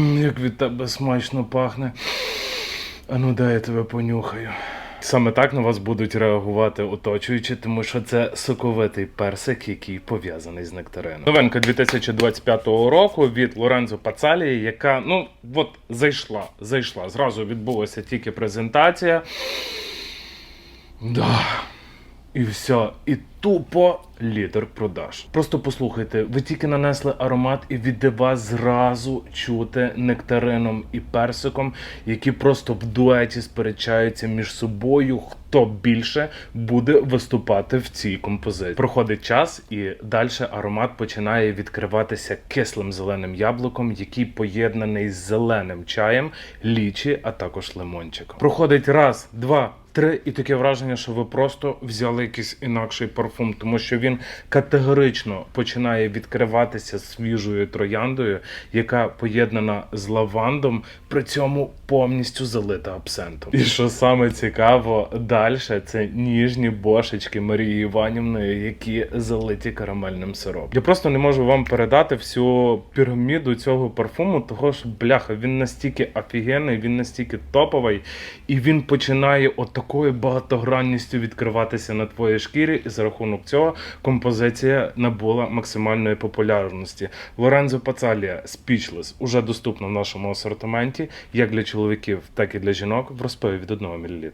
Як від тебе смачно пахне. А ну дай я тебе понюхаю. Саме так на вас будуть реагувати оточуючі, тому що це соковитий персик, який пов'язаний з нектарином. Новинка 2025 року від Лорензо Пацалії, яка ну от зайшла, зайшла. Зразу відбулася тільки презентація. Да. І все, і тупо лідер продаж. Просто послухайте, ви тільки нанесли аромат, і від вас зразу чути нектарином і персиком, які просто в дуеті сперечаються між собою. Хто більше буде виступати в цій композиції? Проходить час, і далі аромат починає відкриватися кислим зеленим яблуком, який поєднаний з зеленим чаєм, лічі, а також лимончиком. Проходить раз, два. Три, і таке враження, що ви просто взяли якийсь інакший парфум, тому що він категорично починає відкриватися свіжою трояндою, яка поєднана з лавандом, при цьому повністю залита абсентом. І що саме цікаво, далі це ніжні бошечки Марії Іванівни, які залиті карамельним сиропом. Я просто не можу вам передати всю піраміду цього парфуму, того що бляха, він настільки офігенний, він настільки топовий, і він починає от такою багатогранністю відкриватися на твоїй шкірі, і за рахунок цього композиція набула максимальної популярності. Лорензо Пацалія Speechless уже доступна в нашому асортименті як для чоловіків, так і для жінок в розпиві від 1 мл.